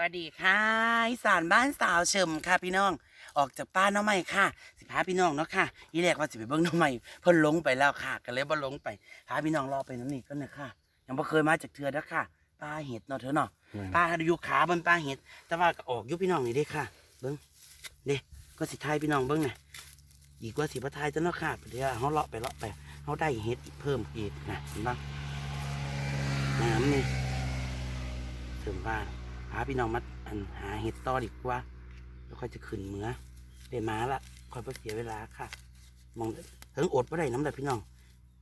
วัสดีค่ะอีสานบ้านสาวเฉิมค่ะพี่น้อง ออกจากป้านน้องใหม่ค่ะ สิพาพี่น้องเนาะค่ะอีแรกว่าสิไปเบิ้งน้องใหม่เพิ่นหลงไปแล้วค่ะก็เลยบ่หลงไปพาพี่น้องรอไปน้ำนี่ก็นะค่ะ ยังบ่เคยมาจากเทือนะค่ะปลาเห็ดเนาะเธอเนาะปลาอยู่ขาบนปลาเห็ด แต่ว่าก็ออกอยู่พี่น้องนี่เด้ค่ะ เบิ้งเด้ก็สิทายพี่น้องเบิ้งน่ะอีกว่าสิพระทายจะเนาะค่ะเดี๋ยวเฮาเลาะไปเลาะไปเฮาได้เห็ดอีกเพิ่มอีกนะเห็นบ้างน้ำนี่เสริมบ้านหาพี่น้องมาหาเห็ดต่อดีกว่าแล้วค่อยจะขึ้นเมือได้มาละค่อยไปเสียเวลาค่ะ มองถึงอดไ่ได้น้ำแต่พี่น้อง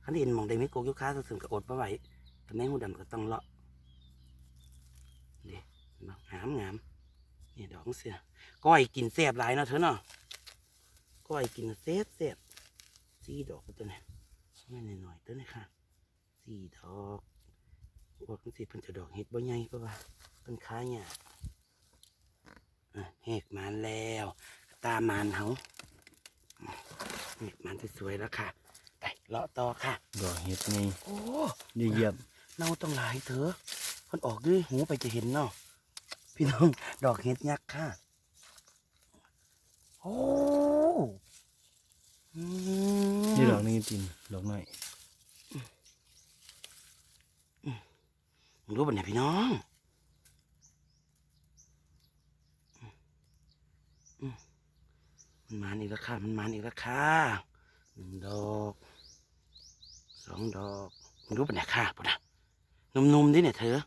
ขันเห็นมองได้ไม่โกยุค้าถึงกับอดไ่ไหวแต่แม่หูดำก็ต้องเลาะเด็มางามงามนี่ดอกเสียก้อยกินแซ่บหลายเนาะเธอเนาะก้อยกินแซ่บแซ่บสี่ดอกตัวนี้ไม่หน่อยตัวนี้ค่ะสี่ดอกว่ากันสิเพิ่นจะดอกเห็ดบ่ใหญ่ก็ว่า ต้นค้าเนี่ยอะแหกมันแล้ว ตามมันเขาแหกมันสวยๆแล้วค่ะไปเลาะต่อค่ะดอกเห็ดนี่โอ้ดีเยี่ยมเน่าต้องหลายเถอะคนออกด้วยหูไปจะเห็นเนาะพี่น้องดอกเห็ดยักษ์ค่ะ โอ้อืมนี่ดอกนี้ตินดอกน้อยรู้ป่ะเนี่ยพี่น้องอืม มันมานอีกแล้วค่ะมันมานอีกแล้วค่ะหนึ่งดอกสองดอกมึงรู้ป่ะเนี่ยค่ะปุ่นนะนุ่มๆดิเนี่ยเธอ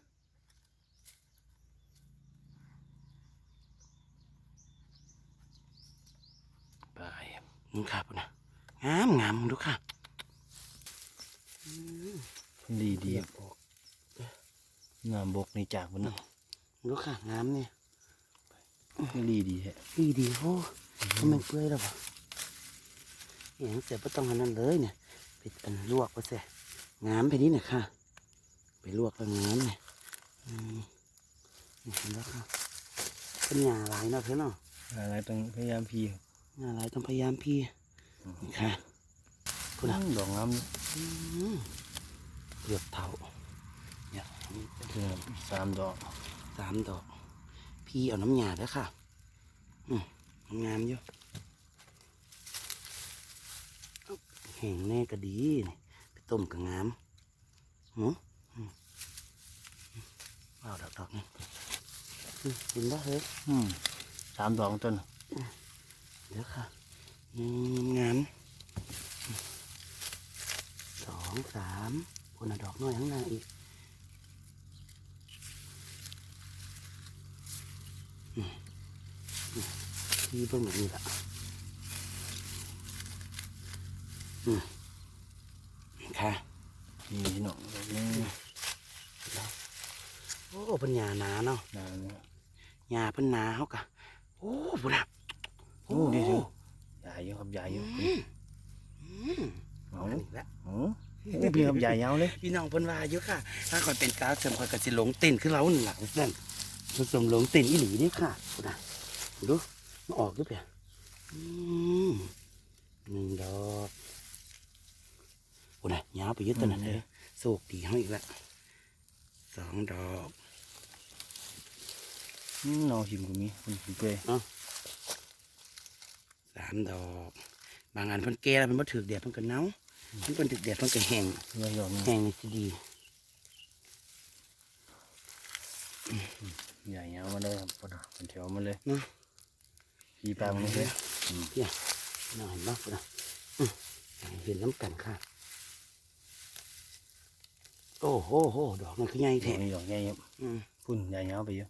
ไปมึงค่ะปุ่นนะงามงามมึงดูค่ะดีดีเรียบออกงามบกในจากมันมึงดูค่ะงามเนี่ยดีดีแฮะดีดีโอ้ ทำไมเปื่อยแล้ววะอย่างเสียบ่ต้องอันนั้นเลยเนี่ยไปอันลวกไปเสียงามไปนี่เนี่ยค่ะ ไปลวกแล้วงามเนี่ยอืมนี่เห็นแล้วค่ะเป็นหญ้าหลายนะเธอนเนาะอะไรต้องพยายามพีหญ้าหลายต้องพยายามพีค่ะพูดนะดอกงามนี่อืมเลือกเท่าเนี่ยนี่เป็นคือสามดอกสามดอก พี่เอาน้ำหยาแล้วยค่ะ อืม งามอยู่เอาแห้งแน่ก็ดีนี่ไปต้มกับงามหืมอืมเอาดอกดอกนี่อืมเห็นปะเฮ้ยอืมสามดอกต้นเดี๋ยวค่ะอืมงามสองสามคนละดอกน้อยข้างหน้าอีก ที่เบิ่งแบบนี้ละอืมค่ะนี่พี่น้องดอกนี้โอ้เพิ่นหยาหนาเนาะนานเนี่ยหยาเพิ่นหนาเขากะโอ้พุ่นอะโอ้ดีดีใหญ่เยอะครับใหญ่เยอะอืมอืมเอาเอาอีกแล้วโอ้โอ้พี่ครับใหญ่ยาวเลยพี่น้องเพิ่นว่าอยู่ค่ะ ถ้าคอยเป็นสาวเสริมคอยก็สิหลงเต้นคือเราหลังนั่นผสมหลงเต้นอีหลีนี่ค่ะพุ่นอะดูมัน ออกด้วยเปล่าอืมหนึ่งดอกพุ่นอะยาวไปอยึดตัวนั้นเลยโศกดีเขาอีกแล้วสองดอกอืมน้องหิมก็มีคนหิมเปรย์สามดอก บางอันเพิ่นแก่แล้วเพิ่นบ่ถือแดดเพิ่นก็เน่าเพิ่นถือแดดเพิ่นก็แห้งเรื่องดอกนี้แห้งนี่สิดีใหญ่ยาวมาเลยครับพุ่นน่ะเป็นแถวมาเลยเนาะ พี่ปลามันเลยเนี่ยน่าเห็นบ่พุ่นน่ะอื้อเห็นน้ำกันค่ะ โอ้โหโหดอกมันคือใหญ่ดอแท้กนี้ดอกใหญ่ครับอืมพุ่นใหญ่ยาวไปเยอะ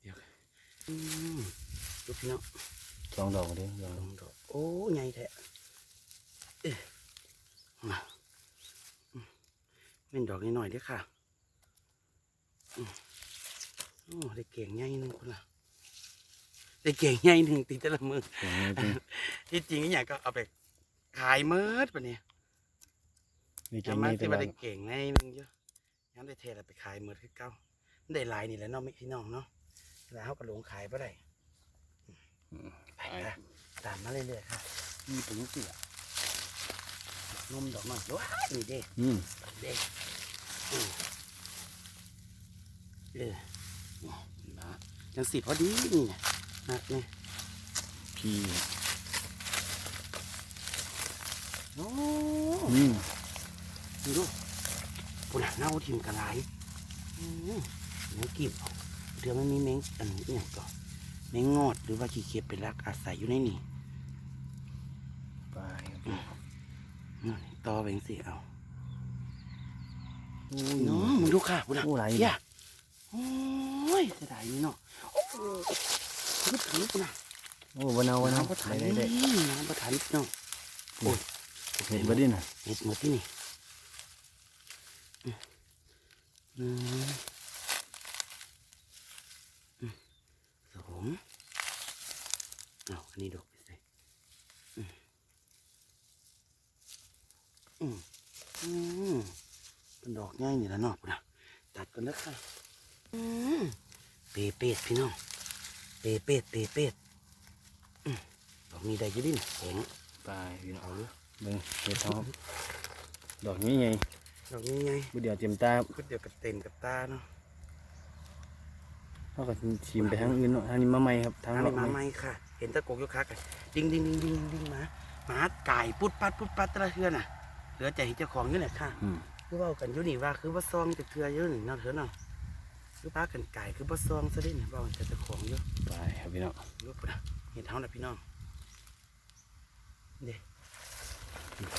เดี๋ยวอืมลูกพี่น้องสองดอกเด้อดอกสองดอกโอ้ใหญ่แท้เอ๊ะมาอืมเป็นดอกนิดหน่อยเด้อค่ะอืมโอ้ได้เก่งใหญ่หนึ่งคนละ ได้เก่งใหญ่หนึ่งตีแต่ละมือดอกนี้เป็นที่จริงอยากก็เอาไปขายเมิดปะเนี่ยนี่ยัจะงมามีแต่ที่ว่าว่าได้เก่งในหนึงเยอะยังได้เทอะไรไปขายเมิดคือเก่ามันได้หลายนี่แหละเนาะไม่พี่น้องเนาะแล้วเขาก็ลงขายปะได้ไปค่ะตามมาเรื่อยๆค่ะมีถึงเสือนมดอกน้อยว้าวนี่เด้ อืมเด้อืมเออนี่เห็นปะจังสิพอดีนี่นะ นักเนี่ยพี่โอ้อืมดูดูปุ่นน่ะเน่าทิมกระไรอืมเนื้อกีบเอาเดี๋ยวมันมีแมงอันนี้อหย่างก่อนแมงงอดหรือว่าขี้เข็บเป็นรักอาศัยอยู่ในนี่ไปครับอืมต่อไปจังสิเอาโอ้น้องยมึงดูค่ะปุ่นน่ะโอ้หลายเฮียโอ้ยเสียดายนี่เนาะ โอ้โหนึกถึงปุ่นน่ะโอ้วันเอาวันเอาน้ำประทันได้ได้น้ำประทันเนาะเห็นบ่ดิน่ะเห็ดหมดที่นี่อืมอืมอืมสองเอาอันนี้ดอกไปใส่อืมอืมอืมเป็นดอกง่ายนี่แหละเนาะปุ่นนะตัดกันนะค่ะอืมเปเป็ดพี่น้อง เปเป็ดเปเป็ดอืมดอกนี้ได้อยี่ดินแข็งไปพี่น้องเอาดูเบิ่งเห็ดเอาครับดอกนี้ไงดอกนี้ไงบ่เดียวเต็มตาก็เดียวกับเต็นกับตาเนาะเขาก็ชิมไปทางอื่นเนาะทางนี้มาใหม่ครับทางทางเลนี้อกมาใหไหม่มค่ะ เห็นตะโกกอยกคักอะดิ้งดิ้งดิ้งดิ้งดิ้งหมาหมาไก่ปุดปัดปุดปัดแตะละเทือน่ะเหลือใจเห็นเจ้าของอยู่เนี่ยค่ะอืมคือเว่ากันอยู่นี่ว่าคือว่าซองจะเทือเยอะหนึ่งเนาะเถอะเนาะ คือพากันไก่คือว่าซองซะดิเนี่ยเว่ากันเจ้าของเยอะไปครับพี่น้องลูกปะนะเห็นเท้าน่ะพี่น้องเด็ก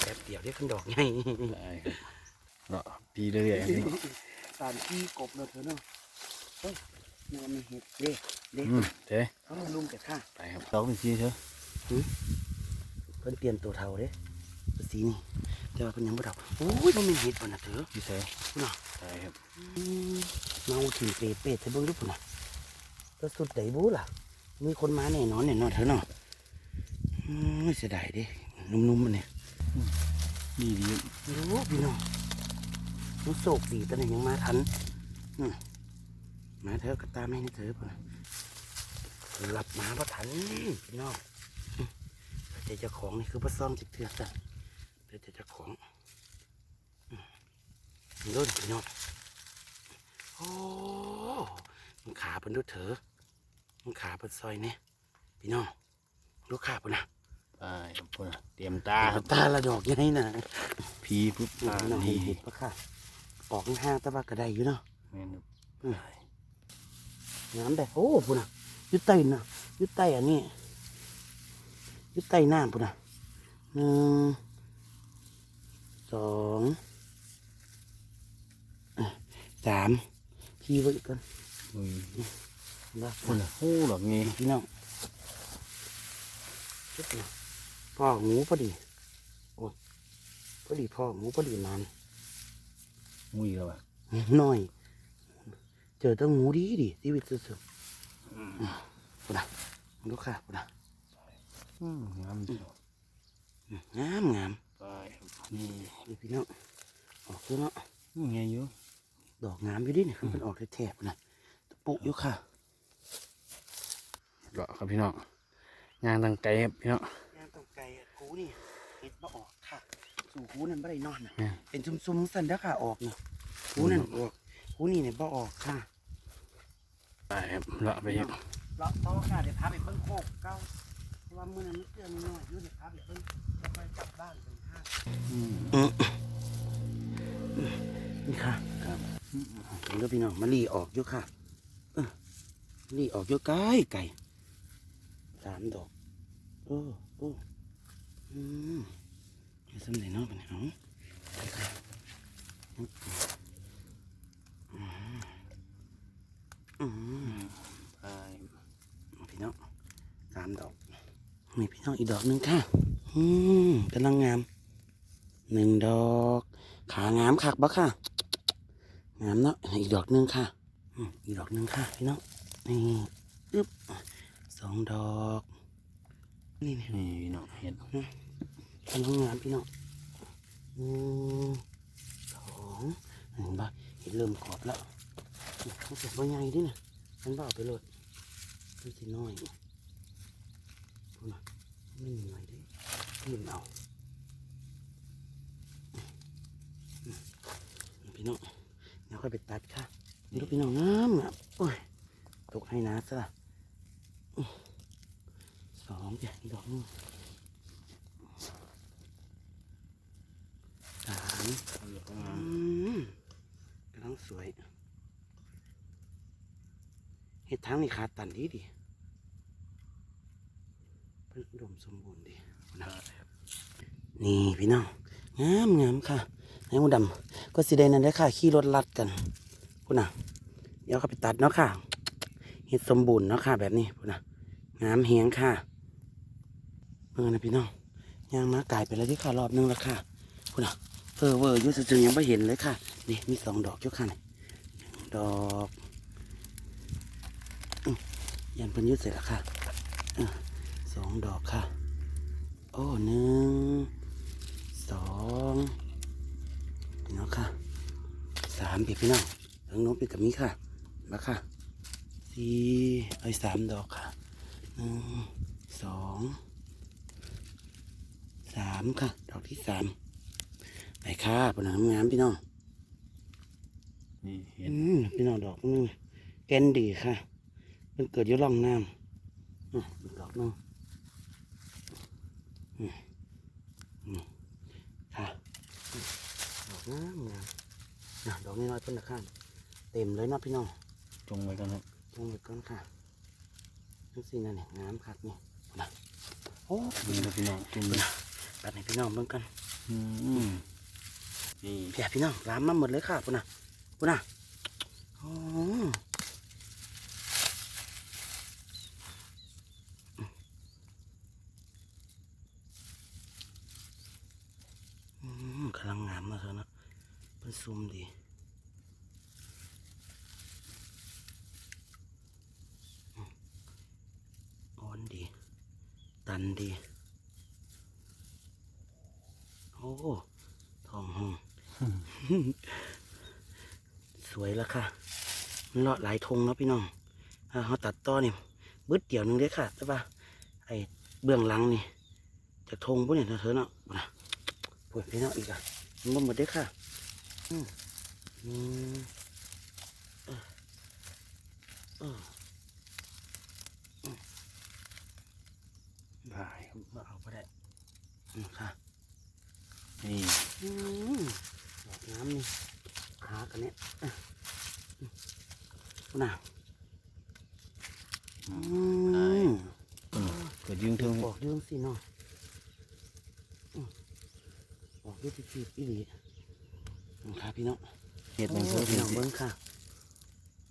แป๊บเดียวเรียกขึ้นดอกไงไปครับเนาะปีเรื่อยๆครับพี่น้องสารที่กบเนาะเถอะเนาะเฮ้ยนี่มันมีเห็ดเด็กเด็กอืมเด้เขาลุงแต่ข้าไปครับดอกเป็นสีเถอะเพิ่นเปลี่ยนตัวเท่าเด้ตัวสีนี่ แต่ว่าเพิ่นยังบ่เท่าโอ้ยมันเป็นเห็ดบ่น่ะเถอะพี่เสยพุ่นน่ะไปครับอืมเมาถึงเปเปดใส่เบิ่งดูพุ่นน่ะตัวสุดใดบูล่ะ มีคนมาแน่นอนแน่นอนเถอะเนาะอืมเสียดายเด้นุ่มๆมันเนี่ยดีดีรู้พี่น้องมันโศกดีตอนนี้ยังมาทันอืมมาเถอะก็ตามให้นี่เถอะพุ่นน่ะหลับมาบ่ทันพี่น้องอืมแต่เจ้าของนี่คือบ่ซ่อมจิกเทือ กจ้ะแต่เจ้าของมันรุ่นพี่น้องโอ้มันขาเป็นดูเถอะมันขาเป็นซอยเนี่ยพี่น้องลูกขาเป็นนะไปครับพุ่นเตรียมตาตาละดอกยังไงนะพีปุ๊บพี่ตาดีเห็ดปะค่ะออกห้างตะบักกระไดอยู่เนาะแม่นน้ำแบบโอ้ปุ่นอะยุดใต้น่ะยุดใต้อันนี้ยุดใต้น้ำปุ่นอะหนึ่ง สองอะสามพี่ไว้อีกก่อนอุ้ยนะพุ่นน่ะโอ้ดอกนี้พี่น้องชุดนะพ่อหมูพอดีโอ้ยพอดีพ่อหมูพอดีมันอุ้ยแล้วอะน้อย เจอแตั้งหมูดีดิชีวิตสุดๆปุ่นนะดูค่ะปุ่นนะอืมงามจังงามงามไปครับ นี่นี่พี่น้องออกตัวเนาะนี่ไงอยู่ดอกงามอยู่ดิเนี่ยมันออกแถบๆนะตะปุกอยู่ค่ะเลาะครับพี่น้องยางตังไกลครับพี่น้องยางตรงไกลอะกูนี่เห็ดบ่ออกค่ะ สู่กูนั่นบ่ได้นอนนะแม่นเป็นซุ่มๆสันเด้อค่ะออกเนาะกูนั่นออกกูนี่เนี่ยบ่ออกค่ะไปครับเลาะไปครับเลาะต่อค่ะเดี๋ยวพาไปเบิ้งโคกเก้าเพราะว่ามื้อนั้นมันเตือนน้อยอยู่เดี๋ยวพาไปเบิ้ง นี่ค่ะครับถึงก็พี่น้องมาลีออกยู่ค่ะลีออกยู่ไกลไก่สามดอก โอ้โอ้อืมสำเร็จเนาะเป็นไงเอาไปค่ะอืมอืมไปพี่น้องสามดอกมีพี่น้องอีกดอกหนึ่งค่ะ อืมกำลังงาม หนึ่งดอก ขางามคักบ่ค่ะ งามเนาะ อีกดอกหนึ่งค่ะอืมอีกดอกหนึ่งค่ะพี่น้องนี่อึ๊บสองดอก นี่นี่นี่พี่น้องเห็ดกำลังงามพี่น้องหนึ่งสองเห็นปะเห็นเริ่มกรอบแล้วมันเสร็จว่าใหญ่ดิเนี่ยมันบ่เอาไปเลยมันสิน้อยพูดนะไม่มีอะไรดิยืมเอาอืม พี่น้องเดี๋ยวค่อยไปตัดค่ะดูพี่น้องงามอะโอ้ยตกให้นะซะละอื้อสองเดี๋ยวอีกดอกหนึงสามอืมกำลังสวยเห็ดทั้งนี่ขาตันดีดีเพิ่นอุดมสมบูรณ์ดีนะนี่พี่น้องงามงามค่ะ นายหมูดำก็สิได้นั่นได้ค่ะ ขี่รถลัดกันพุ่นน่ะเดี๋ยวเขาไปตัดเนาะค่ะเห็ดสมบูรณ์เนาะค่ะ แบบนี้พุ่นน่ะงามเฮียงค่ะเพื่อนะพี่น้องยางมาไก่ไปแล้วที่ค่ะรอบนึงแล้วค่ะพุ่นน่ะเออเวอร์อยุ่ซื่อๆยังไม่เห็นเลยค่ะนี่มีสองดอกยู่ค่ะหนึ่งดอกยันเพันยุดเสร็จแล้วค่ะสองดอกค่ะ โอ้หนึ่งสอง พี่น้องค่ะสามพี่พี่น้องทางโน้นพี่กับมีค่ะมาค่ะสี่ไอ้สามดอกค่ะหนึ่งสองสามค่ะ ดอกที่สามไปค่ะปนน้ำงามพี่น้องนี่เห็อืนมพี่น้องดอกนึงแกนดีค่ะ มันเกิดอยู่ร่องน้ำอะอีกดอกนึงอืมอืมค่ะดอกงามงาม นะดอกนี้น้อยต้นละข้างเต็มเลยเนาะพี่น้องจงไว้กันครับลงไปก่อนค่ะทั้งสี่นั่นนี่งามคักนี่นะโอ้นี่นะพี่น้องจุ่มเลยปัดให้พี่น้องเบิ่งกันอืมนี่เพียพี่น้องรามมาหมดเลยค่ะปุ่นน่ะปุ่นน่ะโอ้อืมกำลังงามมาเถอะนะเป็นซุ่มดีอืมอ่อนดี ตันดี โอ้ทองห้อง สวยแล้วค่ะ มันเลาะหลายทงเนาะพี่น้องถ้าเขาตัดต่อนี่บึดเดี่ยวหนึงเด้อค่ะแต่ว่าไอ้เบื้องหลังนี่จากทงพวกนี้เธอเนาะนะปวดพี่น้องอีกอะมันบ่หมดเด้อค่ะอืมอืมเออ เออได้ครับบ่เอาไปได้อืมค่ะ นี่อืมดอกน้ำนี่ขากันเนี้ยอะอืมน่ะอืมอืมเกิดยืงเทิงบอกเรื่องสิเนาะอืมบอกเรื่องที่จีบอีหลีอืมค่ะพี่น้องเห็ดโอ้มันเพิ่มพี่เห็น้องดเบิ้งค่ะ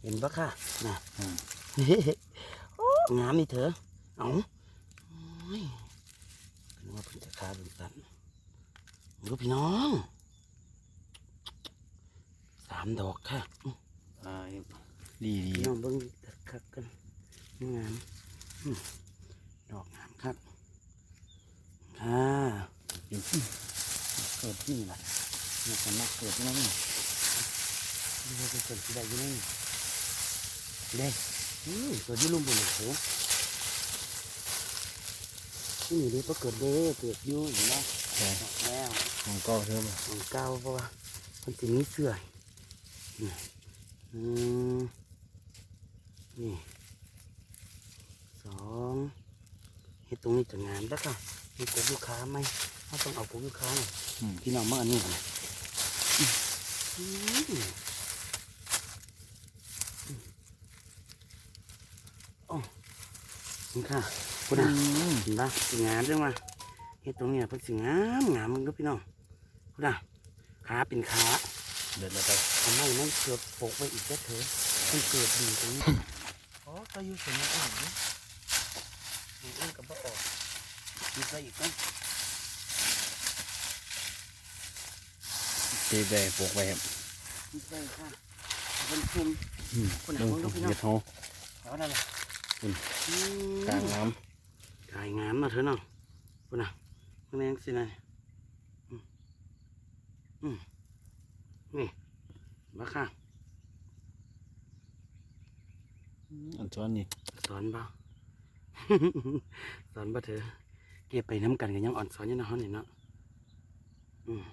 เห็นปะค่ะน่ะอืมโอ้งามนี่เถอะ เอ้าโอ้ยเป็น ว่าเพิ่นจะคาเป็นตันดูพี่น้องสามดอกค่ะอืมอ่าดีดีพี่น้องเบิ้งตัดคักกันงามอืมดอกงามครับค่ะเกิดนี่แหละนี่สามารถเกิดได้นี่นี่เราเป็นคนที่ได้อยังไงเด้อืมเกิดอยี่ลุ่มบนหนึ่งโห นี่นี่ก็เกิดเด้เกิดอยู่เห็นไหมใช่บอกแล้วของเก็เทิมของเก่าเพราะว่ามันจะมีเสื่อยนี่อืมนี่สองเฮ็ดตรงนี้จะงามแล้วค่ะมีกบลูกค้าไหมถ้าต้องเอากบลูกค้าหน่อยอืมพี่น้องมาอันนี้ก่อนนะอืมอืมโอ้นี่ค่ะ คุณอะเห็นปะสิงามจังวะเฮ็ดตรงเนี้ยเพิ่นสิงามงามมึงดูพี่น้องพุ่นน่ะขาเป็นขาเดินไปทำไมมันเกิดปกไว้อีกแค่เถอะมันเกิดดีตรงนี้อ๋อก็อยู่สมองอื่นนี่มันอื่นกับบ่ออกมีใครอีกไหมเจ๊แบกปลูกไว้ครับมีใครค่ะเป็นคุมอืมคนไหนเบิ่งมองดูพี่น้องเห็ดเฮาเอาได้ละอืมอืมกลางน้กายงามมาเถอะน้องพุ่นน่ะมันแรงสินะอืมอืมนี่มาค่ะำอันช้อนนี่สอนบ่าสอนบ่เถอะเก็บไปน้ำกันกันยังอ่อนสอนอยังนะฮอนนี่เนาะอืม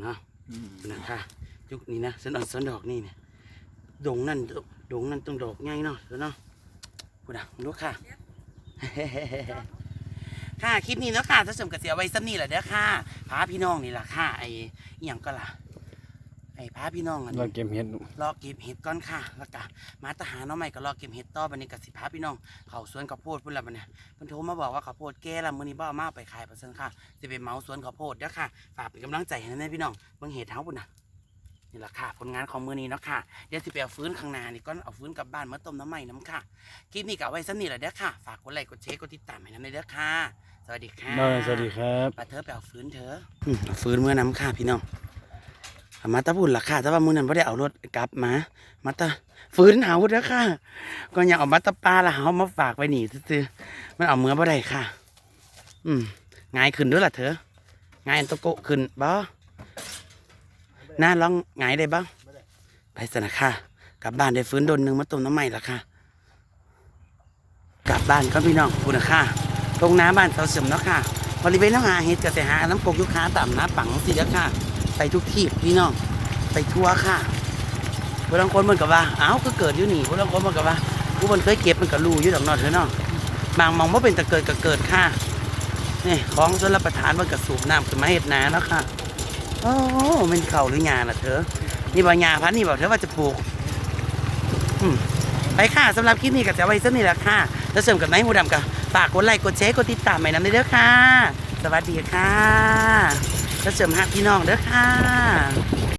เนาะอืมนะค่ะยุคนี้นะฉันอ่อนสอนดอกนี่เนี่ยดงนั่นดงนั่นต้องดอกง่ายเนาะเดี๋ยวเนาะพูดนะดูค่ะ ค่ะคลิปนี้เนาะค่ะถ้าสมกับเสียไว้ซ้ำนี่แหละเด้อค่ะพาพี่น้องนี่แหละค่ะไอ้อหย่างก็ล่ะไอ้พาพี่น้องอันเราเก็บเห็ดรอเก็บเห็ดก่อนค่ะ แล้วก็มาตหาน้องใหม่ก็รอเก็บเห็ดต่อบันนี้กับสิพาพี่น้อง เขาสวนข้าวโพดพุ่นละบัดเนี่ยเพิ่นโทรมาบอกว่าข้าวโพดแก่ละมื้อนี้บ่เอามาเอาไปขายเปอร์เซ็นต์ค่ะสิไปเหมาสวนข้าวโพดเด้อค่ะ ฝากเป็นกำลังใจให้นะพี่น้องเบิ่งเห็ดเฮาพุ่นน่ะ นี่แหละค่ะ ผลงานของมื้อนี้เนาะค่ะ เดี๋ยวสิไปเอาฟื้นข้างหน้านี่ก่อนเอาฟื้นกลับบ้านมาต้มน้ำใหม่น้ำค่ะ คลิปนี้ก็เอาไว้ซ้ำนี่แหละเด้อค่ะ ฝากกดไลค์กดแชร์กดติดตามให้นำเด้อค่ะ สวัสดีค่ะน้อยสวัสดีครับปาเธอไปเอาฟื้นเธออืมเอาฟื้นเมื่อน้ำค่ะพี่น้องเอามาตะบุญละค่ะแต่ว่ามื้อนั้นไม่ได้เอารถกลับมา มาตะฟื้นหาวุฒิค่ะ ก็ยังเอามาตะปลาละเอามาฝากไว้หนีซื้อๆมันเอาเมื่อบ่ได้ค่ะ อืมง่ายขึ้นด้วยล่ะเธอง่ายตะโกะขึ้นบ่ น่าลองง่ายได้บ้างไปสนะค่ะ กลับบ้านได้ฟื้นโดนหนึ่งมาต้มน้ำใหม่ละค่ะ กลับบ้านก็พี่น้องคุณนะค่ะตรงน้ำบ้านเสาเสริมเนาะค่ะบริเวณน้องหาเห็ดกับแต่หาน้ำกกยุค้าต่ำน้ำปังสิแล้วค่ะ ไปทุกที่พี่น้องไปทั่วค่ะผู้บางคนมันกับว่าอ้าวก็เกิดอยู่นี่ผู้บางคนมันกับว่าผู้คนเคยเก็บมันก็รู้อยู่ดอกเนอเถอะเนาะบางมองว่าเป็นตะเกิดก็เกิดค่ะนี่ของชนรับประทานมันก็สูบน้ำขึ้นมาเห็ดนาแล้วค่ะ โอ้มันเข่าหรือหญ้าล่ะเธอ นี่บ่หญ้าพันนี่บอกเธอว่าจะปลูกไปค่ะสำหรับคลิปนี้ก็จะไว้สักนี่แหละค่ะ แล้วเสริมกับไนายหูดำกับฝากกดไลค์กดแชร์กดติดตามใหม่นำด้วยเด้อค่ะ สวัสดีค่ะ แล้วเสริมหักพี่น้องเด้อค่ะ